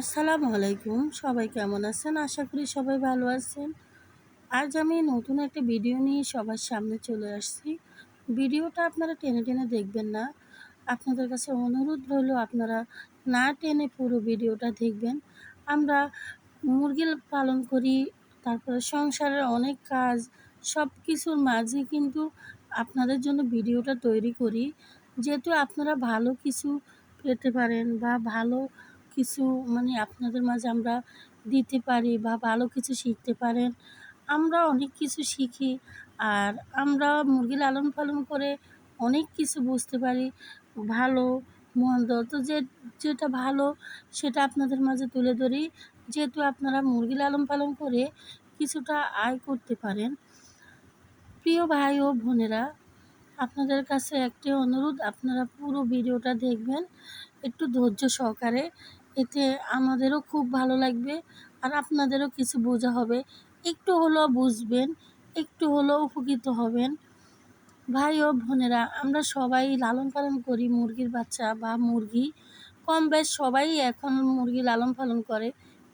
আসসালামু আলাইকুম। সবাই কেমন আছেন? আশা করি সবাই ভালো আছেন। আজ আমি নতুন একটা ভিডিও নিয়ে সবার সামনে চলে আসছি। ভিডিওটা আপনারা টেনে টেনে দেখবেন না। আপনাদের কাছে অনুরোধ রইল, আপনারা না টেনে পুরো ভিডিওটা দেখবেন। আমরা মুরগি পালন করি, তারপরে সংসারের অনেক কাজ সব কিছুর মাঝে কিন্তু আপনাদের জন্য ভিডিওটা তৈরি করি। যেহেতু আপনারা ভালো কিছু পেতে পারেন বা ভালো কিছু মানে আপনাদের মাঝে আমরা দিতে পারি বা ভালো কিছু শিখতে পারেন। আমরা অনেক কিছু শিখি আর আমরা মুরগি লালন পালন করে অনেক কিছু বুঝতে পারি। ভালো, মন্দ, তো যে, যেটা ভালো সেটা আপনাদের মাঝে তুলে ধরি। যেহেতু আপনারা মুরগি লালন পালন করে কিছুটা আয় করতে পারেন। প্রিয় ভাই ও বোনেরা, আপনাদের কাছে একটি অনুরোধ, আপনারা পুরো ভিডিওটা দেখবেন। একটু ধৈর্য সহকারে এতে আমাদেরও খুব ভালো লাগবে আর আপনাদেরও কিছু বোঝা হবে। একটু হলেও বুঝবেন, একটু হলেও উপকৃত হবেন। ভাই ও বোনেরা, আমরা সবাই লালন পালন করি মুরগির বাচ্চা বা মুরগি। কম বেশ সবাই এখন মুরগি লালন পালন করে।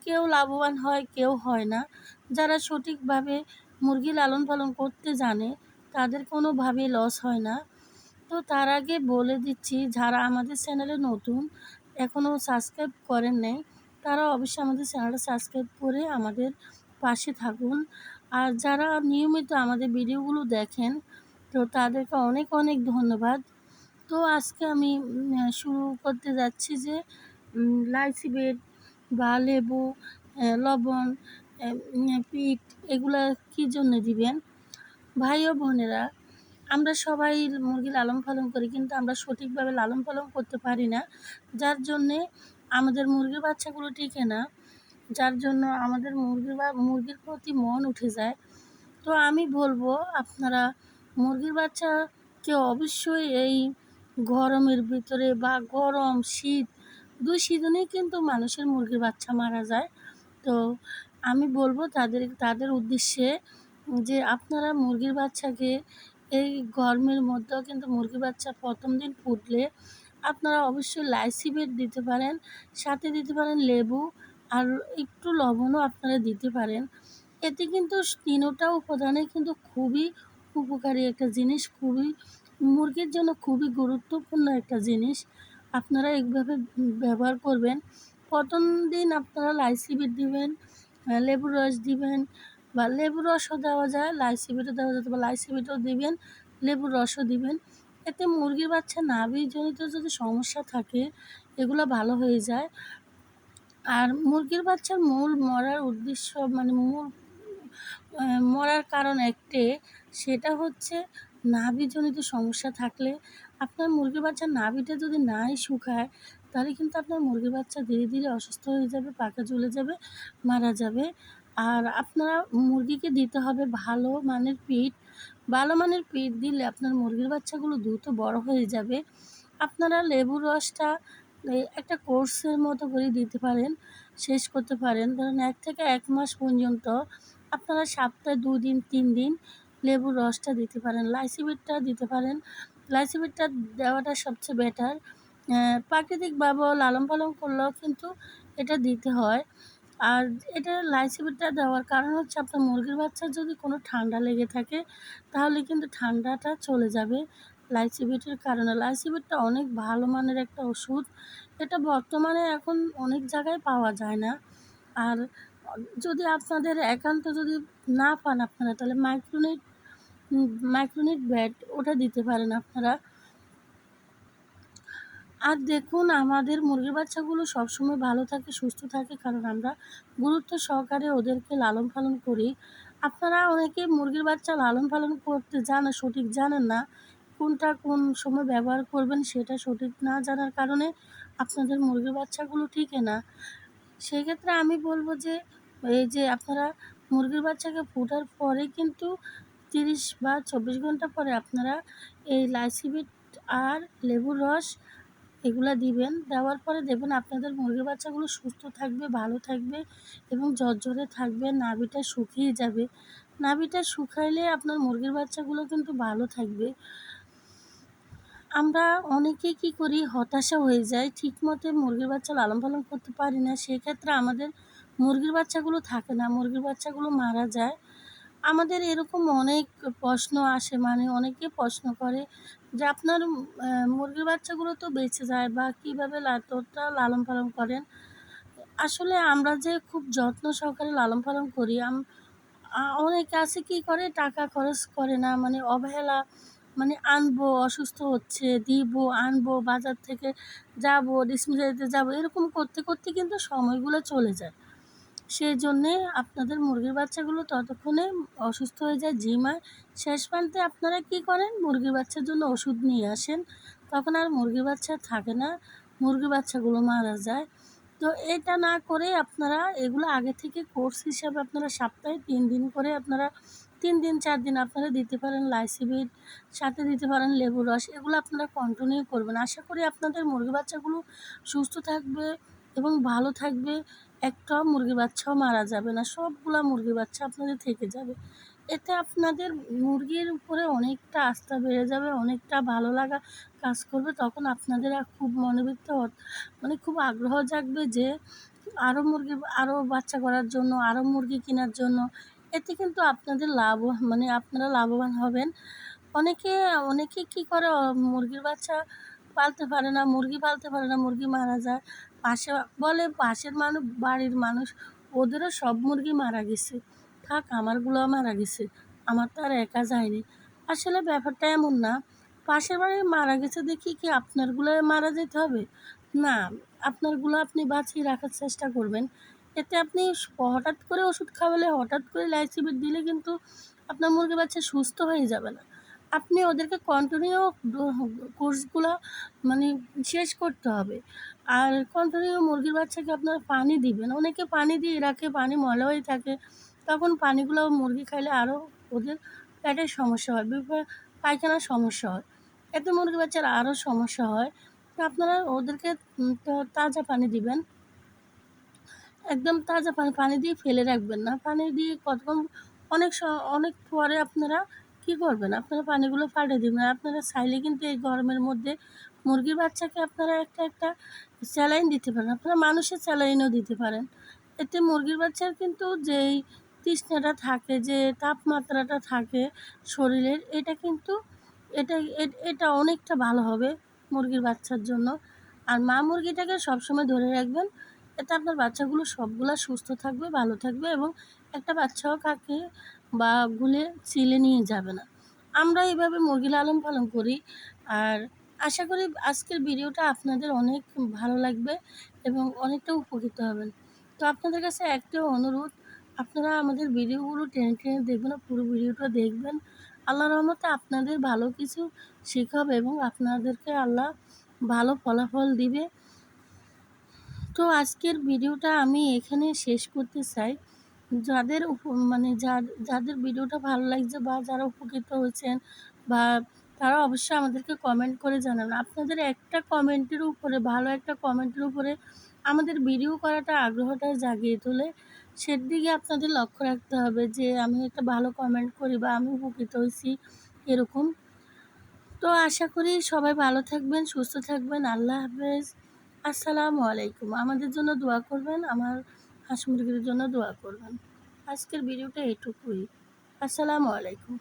কেউ লাভবান হয়, কেউ হয় না। যারা সঠিকভাবে মুরগি লালন পালন করতে জানে, তাদের কোনোভাবে লস হয় না। তো তার আগে বলে দিচ্ছি, যারা আমাদের চ্যানেলে নতুন এখনও সাবস্ক্রাইব করেন নাই, তারা অবশ্যই আমাদের চ্যানেলটা সাবস্ক্রাইব করে আমাদের পাশে থাকুন। আর যারা নিয়মিত আমাদের ভিডিওগুলো দেখেন, তো তাদেরকে অনেক অনেক ধন্যবাদ। তো আজকে আমি শুরু করতে যাচ্ছি যে লাইচি বেড বা লেবু লবণ পিঠ এগুলা কী জন্য দিবেন? ভাই ও বোনেরা আমরা সবাই মুরগি লালন পালন করি, কিন্তু আমরা সঠিকভাবে লালন পালন করতে পারি না। যার জন্যে আমাদের মুরগির বাচ্চাগুলো টিকে না, যার জন্য আমাদের মুরগির বা, মুরগির প্রতি মন উঠে যায়। তো আমি বলব, আপনারা মুরগির বাচ্চাকে অবশ্যই এই গরমের ভিতরে বা গরম শীত, দুই সিজনেই কিন্তু মানুষের মুরগির বাচ্চা মারা যায়। তো আমি বলব তাদের তাদের উদ্দেশ্যে যে আপনারা মুরগির বাচ্চাকে এই গরমের মধ্যেও কিন্তু মুরগি বাচ্চা প্রথম দিন ফুটলে আপনারা অবশ্যই লাইসি লাইসিবেট দিতে পারেন, সাথে দিতে পারেন লেবু আর একটু লবণও আপনারা দিতে পারেন। এতে কিন্তু তিনোটা উপাদানে কিন্তু খুবই উপকারী একটা জিনিস, খুবই মুরগির জন্য খুবই গুরুত্বপূর্ণ একটা জিনিস। আপনারা এইভাবে ব্যবহার করবেন। প্রথম দিন আপনারা লাইসি লাইসিবিট দিবেন লেবুর রস দিবেন বা লেবুর রসও দেওয়া যায় লাইসিবিটও দেওয়া যেতে বা লাইসিবিটও দিবেন, লেবুর রসও দিবেন। এতে মুরগির বাচ্চা নাভিজনিত যদি সমস্যা থাকে, এগুলো ভালো হয়ে যায়। আর মুরগির বাচ্চার মূল মরার উদ্দেশ্য মানে মূল মরার কারণ একটে, সেটা হচ্ছে নাভিজনিত সমস্যা থাকলে আপনার মুরগির বাচ্চার নাভিটা যদি নাই শুকায়, তাহলে কিন্তু আপনার মুরগির বাচ্চা ধীরে ধীরে অসুস্থ হয়ে যাবে পাকা জ্বলে যাবে, মারা যাবে। আর আপনারা মুরগিকে দিতে হবে ভালো মানের পিঠ। ভালো মানের পিঠ দিলে আপনার মুরগির বাচ্চাগুলো দ্রুত বড় হয়ে যাবে। আপনারা লেবুর রসটা একটা কোর্সের মতো করে দিতে পারেন, শেষ করতে পারেন। ধরেন এক থেকে এক মাস পর্যন্ত আপনারা সপ্তাহে দু দিন তিন দিন লেবুর রসটা দিতে পারেন, লাইসিবিটটা দিতে পারেন। লাইসিবিটটা দেওয়াটা সবচেয়ে বেটার প্রাকৃতিকভাবেও লালন পালন করলেও কিন্তু এটা দিতে হয়। আর এটা লাইসিবিটটা দেওয়ার কারণ হচ্ছে আপনার মুরগির বাচ্চার যদি কোনো ঠান্ডা লেগে থাকে, তাহলে কিন্তু ঠান্ডাটা চলে যাবে লাইসিবিটের কারণে। লাইসিবিটটা অনেক ভালো মানের একটা ওষুধ। এটা বর্তমানে এখন অনেক জায়গায় পাওয়া যায় না। আর যদি আপনাদের একান্ত যদি না পান আপনারা, তাহলে মাইক্রোনিট মাইক্রোনিট ব্যাট ওটা দিতে পারেন আপনারা। আর দেখুন, আমাদের মুরগির বাচ্চাগুলো সবসময় ভালো থাকে, সুস্থ থাকে, কারণ আমরা গুরুত্ব সহকারে ওদেরকে লালন পালন করি। আপনারা অনেকে মুরগির বাচ্চা লালন পালন করতে জানা, সঠিক জানেন না, কোনটা কোন সময় ব্যবহার করবেন সেটা সঠিক না জানার কারণে আপনাদের মুরগির বাচ্চাগুলো টিকে না। সেক্ষেত্রে আমি বলব যে, এই যে আপনারা মুরগির বাচ্চাকে ফোটার পরে কিন্তু তিরিশ বা চব্বিশ ঘণ্টা পরে আপনারা এই লাইসিবিট আর লেবুর রস এগুলো দিবেন। দেওয়ার পরে দেখবেন আপনাদের মুরগির বাচ্চাগুলো সুস্থ থাকবে, ভালো থাকবে এবং ঝরঝরে থাকবে, নাভিটা শুকিয়ে যাবে। নাভিটা শুকাইলে আপনার মুরগির বাচ্চাগুলো কিন্তু ভালো থাকবে। আমরা অনেকেই কী করি, হতাশা হয়ে যায় ঠিকমতো মুরগির বাচ্চা লালন পালন করতে পারি না, সেক্ষেত্রে আমাদের মুরগির বাচ্চাগুলো থাকে না, মুরগির বাচ্চাগুলো মারা যায়। আমাদের এরকম অনেক প্রশ্ন আসে মানে অনেকে প্রশ্ন করে যে আপনার মুরগির বাচ্চাগুলো তো বেঁচে যায় বা কীভাবে ততটা লালন পালন করেন? আসলে আমরা যে খুব যত্ন সহকারে লালন পালন করি অনেকে আছে কী করে, টাকা খরচ করে না মানে অবহেলা মানে আনব, অসুস্থ হচ্ছে, দিব, আনব, বাজার থেকে যাব ডিসমিসারিতে যাব, এরকম করতে করতে কিন্তু সময়গুলো চলে যায়। সেই জন্যে আপনাদের মুরগির বাচ্চাগুলো ততক্ষণে অসুস্থ হয়ে যায় জিমায় শেষ প্রান্তে আপনারা কী করেন? মুরগির বাচ্চার জন্য ওষুধ নিয়ে আসেন। তখন আর মুরগির বাচ্চা থাকে না, মুরগি বাচ্চাগুলো মারা যায়। তো এটা না করে আপনারা এগুলো আগে থেকে কোর্স হিসাবে আপনারা সপ্তাহে তিন দিন করে আপনারা তিন দিন, চার দিন আপনারা দিতে পারেন লাইসিবিট সাথে দিতে পারেন লেবুর রস, এগুলো আপনারা কন্টিনিউ করবেন। আশা করি আপনাদের মুরগি বাচ্চাগুলো সুস্থ থাকবে এবং ভালো থাকবে। একটা মুরগি বাচ্চাও মারা যাবে না, সবগুলা মুরগি বাচ্চা আপনাদের থেকে যাবে। এতে আপনাদের মুরগির উপরে অনেকটা আস্থা বেড়ে যাবে, অনেকটা ভালো লাগা কাজ করবে, তখন আপনাদের খুব মনোবৃত্ত মানে খুব আগ্রহ জাগবে যে আরও মুরগি আরও বাচ্চা করার জন্য আরও মুরগি কেনার জন্য। এতে কিন্তু আপনাদের লাভ মানে আপনারা লাভবান হবেন। অনেকে অনেকে কী করে, মুরগির বাচ্চা পালতে পারে না, মুরগি পালতে পারে না, মুরগি মারা যায়। পাশে, বলে পাশের মানুষ বাড়ির মানুষ, ওদেরও সব মুরগি মারা গেছে। থাক আমারগুলো মারা গেছে। আমার তো আর একা যায়নি। আসলে ব্যাপারটা এমন না। পাশের বাড়ি মারা গেছে দেখি কি আপনারগুলো মারা যেতে হবে? না, আপনারগুলো আপনি বাঁচিয়ে রাখার চেষ্টা করবেন। এতে আপনি হঠাৎ করে ওষুধ খাওয়ালে হঠাৎ করে লাইসিবিট দিলে কিন্তু আপনার মুরগি বাচ্চা সুস্থ হয়ে যাবে না। আপনি ওদেরকে কন্টিনিউ কোর্সগুলো মানে শেষ করতে হবে। আর কন্টিনিউ মুরগির বাচ্চাকে আপনার পানি দিবেন। অনেকে পানি দিয়ে রাখে, পানি ময়লা হয়ে থাকে। তখন পানিগুলো মুরগি খাইলে আরও ওদের পেটের সমস্যা হয় পায়খানার সমস্যা হয়। এতে মুরগি বাচ্চার আরও সমস্যা হয়। আপনারা ওদেরকে তাজা পানি দিবেন। একদম তাজা পানি পানি দিয়ে ফেলে রাখবেন না। পানি দিয়ে কতক্ষণ, অনেক অনেক পরে আপনারা কী করবেন? আপনারা পানিগুলো পাল্টে দেবেন। আপনারা চাইলে কিন্তু এই গরমের মধ্যে মুরগির বাচ্চাকে আপনারা একটা একটা স্যালাইন দিতে পারেন। আপনারা মানুষের স্যালাইনও দিতে পারেন। এতে মুরগির বাচ্চার কিন্তু যেই তৃষ্ণাটা থাকে, যে তাপমাত্রাটা থাকে শরীরের, এটা কিন্তু এটা এটা অনেকটা ভালো হবে মুরগির বাচ্চার জন্য। আর মা মুরগিটাকে সবসময় ধরে রাখবেন এতে আপনার বাচ্চাগুলো সবগুলো সুস্থ থাকবে, ভালো থাকবে এবং একটা বাচ্চাও কাকে বা গুলে চিলে নিয়ে যাবে না। আমরা এইভাবে মুরগি লালন পালন করি আর আশা করি আজকের ভিডিওটা আপনাদের অনেক ভালো লাগবে এবং অনেকটা উপকৃত হবেন। তো আপনাদের কাছে একটা অনুরোধ, আপনারা আমাদের ভিডিওগুলো টেনে টেনে দেখবেন পুরো ভিডিওটা দেখবেন। আল্লাহ রহমতে আপনাদের ভালো কিছু শেখাবে এবং আপনাদেরকে আল্লাহ ভালো ফলাফল দিবে। তো আজকের ভিডিওটা আমি এখানে শেষ করতে চাই। যাদের মানে যাদের ভিডিওটা ভালো লাগছে বা যারা উপকৃত হয়েছেন বা তারা অবশ্যই আমাদেরকে কমেন্ট করে জানান। আপনাদের একটা কমেন্টের উপরে, ভালো একটা কমেন্টের উপরে আমাদের ভিডিও করাটা আগ্রহটা জাগিয়ে তোলে। সেদিকে আপনাদের লক্ষ্য রাখতে হবে যে আমি একটা ভালো কমেন্ট করি বা আমি উপকৃত হয়েছি এরকম। তো আশা করি সবাই ভালো থাকবেন, সুস্থ থাকবেন। আল্লাহ হাফেজ। আসসালামু আলাইকুম। আমাদের জন্য দোয়া করবেন, আমার হাঁস মুরগির জন্য দোয়া করবেন। আজকের ভিডিওটা এটুকুই। আসসালামু আলাইকুম।